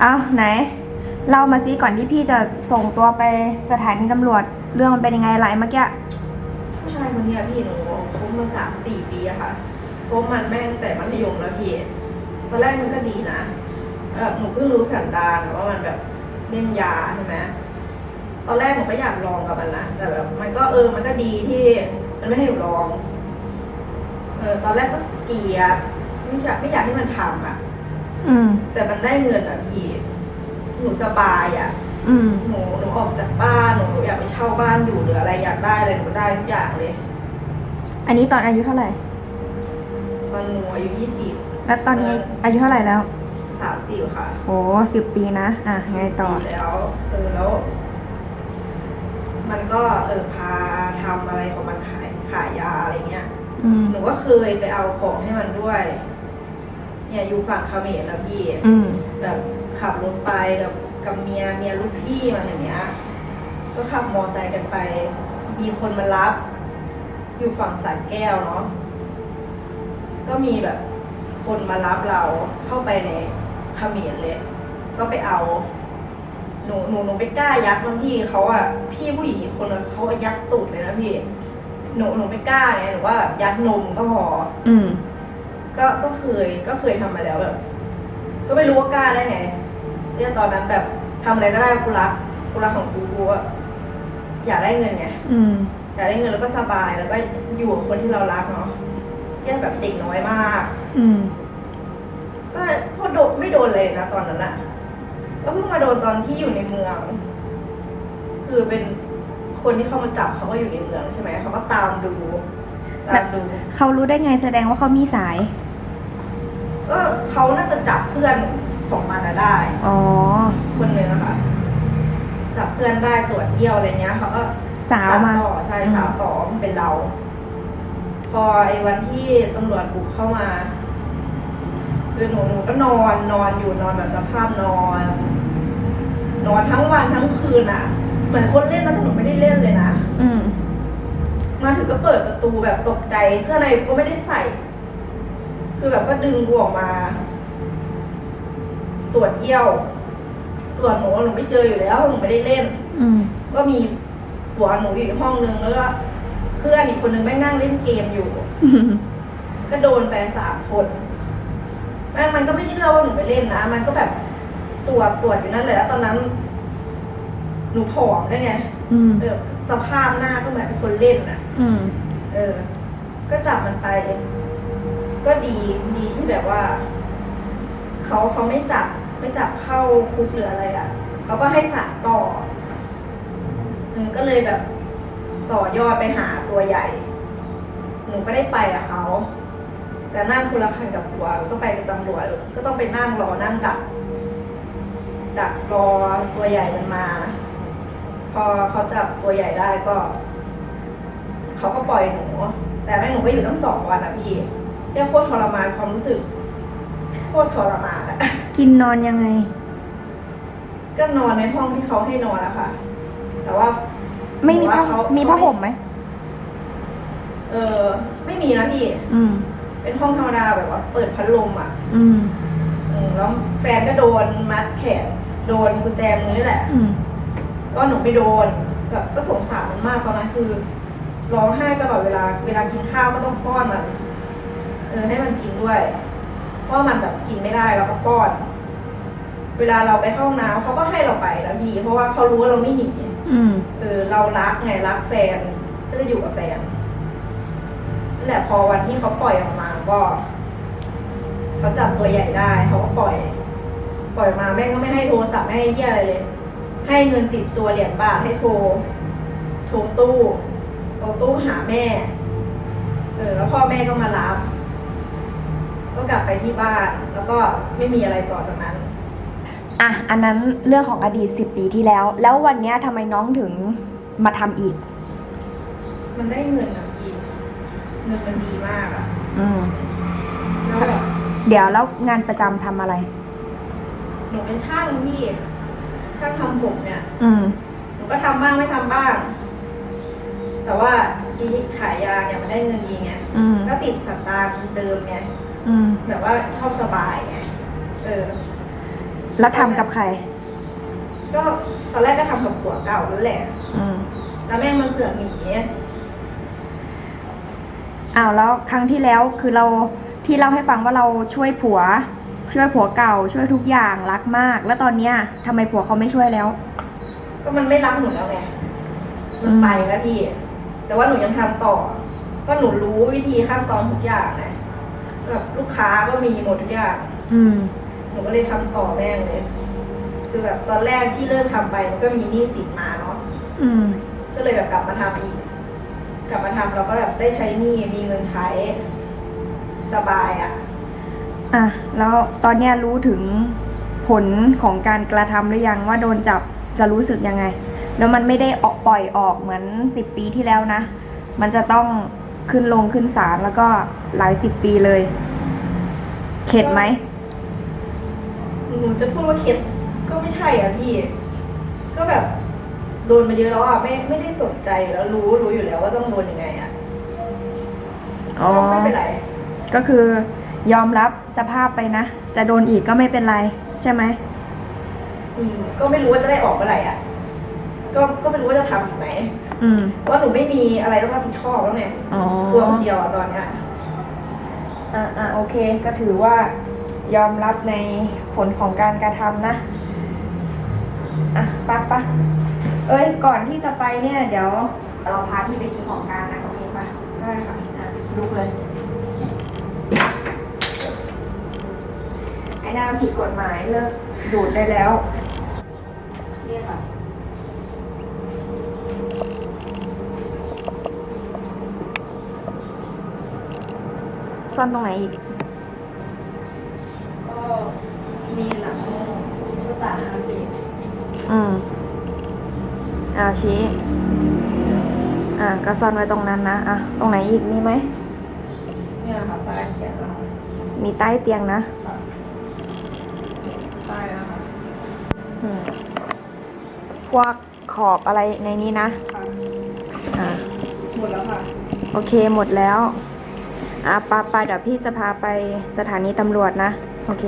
เอาไหนเล่ามาซิก่อนที่พี่จะส่งตัวไปสถานีตำรวจเรื่องมันเป็นยังไงไรเมื่อกี้ผู้ชายคนเนี้ยพี่หนูคบมาสามสี่ปีอะค่ะคบมันแม่งแต่มัธยมแล้วพี่ตอนแรกมันก็ดีนะแบบหนูเพิ่งรู้สันดานว่ามันแบบเล่นยาใช่ไหมตอนแรกหนูก็อยากลองกับมันนะแต่แบบมันก็เออมันก็ดีที่มันไม่ให้หนูลอง เออตอนแรกก็เกลียดไม่อยากไม่อยากให้มันทำอะ อืม แต่มันได้เงินอะพี่หนูสบายอะอืม หนูหนูออกจากบ้านหนูอยากไปเช่าบ้านอยู่หรืออะไรอยากได้อะไรหนูได้ทุกอย่างเลย อันนี้ตอนอายุเท่าไหร่ ตอนหนูอายุยี่สิบแล้วตอนนี้อายุเท่าไหร่แล้วสามสิบค่ะ โอ้สิบปีนะ อะ ไงต่อปีแล้วเออแล้ว มันก็เออพาทำอะไรของมันขายขายยาอะไรเงี้ย อืม หนูก็เคยไปเอาของให้มันด้วย เนี่ยอยู่ฝั่งเขมรนะพี่อืม แบบขับรถไปกับกับเมียเมียลูกพี่มันอย่างเงี้ย ก็ขับมอไซค์กันไป มีคนมารับ อยู่ฝั่งสายแก้วเนาะก็มีแบบ คนมารับเราเข้าไปในเขมรเลย ก็ไปเอา หนูหนูหนูไปกล้ายัดน้องพี่เขาอะพี่ผู้หญิงอีกคนนึงเขาอะยัดตูดเลยนะพี่ หนูหนูไม่กล้าไงหนูว่ายัดนมก็พอ อืม ก็ก็เคยก็เคยทำมาแล้วแบบ ก็ไม่รู้ว่ากล้าได้ไงเนี่ยตอนนั้นแบบทำอะไรก็ได้กูรักกูรักของกูกูอะอยากได้เงินไงอืมอยากได้เงินแล้วก็สบายแล้วก็อยู่กับคนที่เรารักเนาะเนี่ยแบบเด็กน้อยมาก อืมก็ก็โดนไม่โดนเลยนะตอนนั้นอะก็เพิ่งมาโดนตอนที่อยู่ในเมือง คือเป็นคนที่เข้ามาจับเขาก็อยู่ในเมืองใช่ไหมเขาก็ตามดูตามดูเขารู้ได้ไงแสดงว่าเขามีสาย ก็เขาน่าจะจับเพื่อนของมันอะได้ อ๋อ คนหนึ่งอะค่ะจับเพื่อนได้ตรวจเยี่ยวอะไรเงี้ยเขาก็สาวมาต่อใช่อืมสาวต่อมันเป็นเรา พอไอ้วันที่ตำรวจบุกเข้ามาคือหนูหนูก็นอนนอนอยู่นอนแบบสภาพนอน นอนทั้งวันทั้งคืนอะ เหมือนคนเล่นแล้วแต่หนูไม่ได้เล่นเลยนะอืมมาถึงก็เปิดประตูแบบตกใจ เสื้อในก็ไม่ได้ใส่ คือแบบก็ดึงกูออกมา ตรวจเยี่ยว ตรวจหนูหนูไม่เจออยู่แล้วหนูไม่ได้เล่น อืมก็มีผัวหนูอยู่อีกห้องนึงแล้วก็เพื่อนอีกคนนึงแม่งนั่งเล่นเกมอยู่อืมก็โดนไปสามคนแม่งมันก็ไม่เชื่อว่าหนูไปเล่นนะมันก็แบบตรวจตรวจอยู่นั่นแหละแล้วตอนนั้น หนูผอมได้วยไงอืมเออสภาพหน้าก็เหมือนเป็นคนเล่นอะ อืมเออ ก็จับมันไป ก็ดีดีที่แบบว่าเขาเขาไม่จับไม่จับเข้าคุกหรืออะไรอะเขาก็ให้สารต่อเออก็เลยแบบต่อยอดไปหาตัวใหญ่ หนูก็ได้ไปกับเขา แต่นั่งคนละคันกับผัวก็ไปกับตำรวจก็ต้องไปนั่งรอนั่งดัก ดักรอตัวใหญ่มันมา พอเขาจับตัวใหญ่ได้ก็ เขาก็ปล่อยหนู แต่แม่งหนูก็อยู่ตั้งสองวันอะพี่เรียกโคตรทรมานความรู้สึกโคตรทรมานอะ กินนอนยังไง ก็นอนในห้องที่เขาให้นอนอะค่ะแต่ว่า ไม่มีผ้าหนูว่าเขามีผ้าห่มไหม เออไม่มีนะพี่ อืม เป็นห้องธรรมดาแบบว่า เปิดพัดลมอะอืม อืมแล้วแฟนก็โดนมัดแขนโดนกุญแจมือนี่แหละ อืม ก็หนูไปโดนแบบก็สงสารมันมากตอนนั้นคือร้องไห้ตลอดเวลา เวลากินข้าวก็ต้องป้อนมัน เออให้มันกินด้วยเพราะมันแบบกินไม่ได้เราก็ป้อน เวลาเราไปเข้าห้องน้ำเขาก็ให้เราไปแล้วพี่เพราะว่าเขารู้ว่าเราไม่หนีอืมเออเรารักไงรักแฟนก็จะอยู่กับแฟนนั่นแหละพอวันที่เขาปล่อยออกมาก็เขาจับตัวใหญ่ได้เขาก็ปล่อย ปล่อยมาแม่งก็ไม่ให้โทรศัพท์ไม่ให้เที่ยอะไรเลย ให้เงินติดตัวเหรียญบาทให้โทรโทรตู้โทรตู้หาแม่ เออแล้วพ่อแม่ก็มารับ ก็กลับไปที่บ้าน แล้วก็ไม่มีอะไรต่อจากนั้น อะ อันนั้นเรื่องของอดีตสิบปีที่แล้ว แล้ววันเนี้ยทำไมน้องถึงมาทำอีก มันได้เงินอะพี่เงินมันดีมากอะอืม แล้วแบบเดี๋ยวแล้วงานประจำทำอะไร หนูเป็นช่างพี่ช่างทำผมเนี่ย อืม หนูก็ทำบ้างไม่ทำบ้าง แต่ว่าที่ขายยาเนี่ยมันได้เงินดีไง อืม ก็ติดสันดานเดิมไง อืม แบบว่าชอบสบายไงเออ แล้วทำกับใคร ก็ตอนแรกก็ทำกับผัวเก่านั่นแหละ อืม แล้วแม่งมันเสือกหนีอ้าวแล้วครั้งที่แล้วคือเราที่เล่าให้ฟังว่าเราช่วยผัว ช่วยผัวเก่า ช่วยทุกอย่างรักมาก แล้วตอนเนี้ยทำไมผัวเขาไม่ช่วยแล้ว ก็มันไม่รักหนูแล้วไง มันอืมไปแล้วพี่ แต่ว่าหนูยังทำต่อ ก็หนูรู้วิธีขั้นตอนทุกอย่างนะ แบบลูกค้าก็มีหมดทุกอย่างอืม หนูก็เลยทำต่อแม่งเลย คือแบบตอนแรกที่เลิกทำไปมันก็มีหนี้สินมาเนาะ อืม ก็เลยแบบกลับมาทำอีก กลับมาทำเราก็แบบได้ใช้หนี้มีเงินใช้ สบายอะ่ะ อะ แล้วตอนเนี้ยรู้ถึงผลของการกระทำหรือยังว่าโดนจับจะรู้สึกยังไง แล้วมันไม่ได้ออกปล่อยออกเหมือนสิบปีที่แล้วนะ มันจะต้อง ขึ้นลงขึ้นศาลแล้วก็หลายสิบปีเลย เข็ดไหม หนูจะพูดว่าเข็ดก็ไม่ใช่อะพี่ ก็แบบโดนมาเยอะแล้วอะไม่ไม่ได้สนใจอยู่แล้วรู้รู้อยู่แล้วว่าต้องโดนยังไงอะอ๋อก็ไม่เป็นไร ก็คือยอมรับสภาพไปนะ จะโดนอีกก็ไม่เป็นไร ใช่ไหม อืมก็ไม่รู้ว่าจะได้ออกเมื่อไหร่อะ ก็ก็ไม่รู้ว่าจะทำอีกไหมอืมเพราะว่าหนูไม่มีอะไรต้องรับผิดชอบแล้วไงอ๋อตัวคนเดียวอะตอนเนี้ยอ่าอ่าโอเค ก็ถือว่ายอมรับในผลของการกระทำนะ อะปักปะเอ้ย ก่อนที่จะไปเนี่ย เดี๋ยวเราพาพี่ไปชี้ของกลารนะโอเคปะได้ค่ะอะลุกเลย ไอ้หน้ามันผิดกฎหมายเลิกดูดได้แล้ว ซ่อนตรงไหนอีกก็มีหลังก็ตาค่ะพี่อืมอ่าชี้อ่าก็ซ่อนไว้ตรงนั้นนะอะตรงไหนอีกมีไหมเนี่ยค่ะใต้เขียนแล้วมีใต้เตียงนะค่ะใต้แล้วค่ะอืมพวกขอบอะไรในนี้นะค่ะอ่า หมดแล้วค่ะ โอเคหมดแล้ว อะปาปาเดี๋ยวพี่จะพาไปสถานีตำรวจนะ โอเค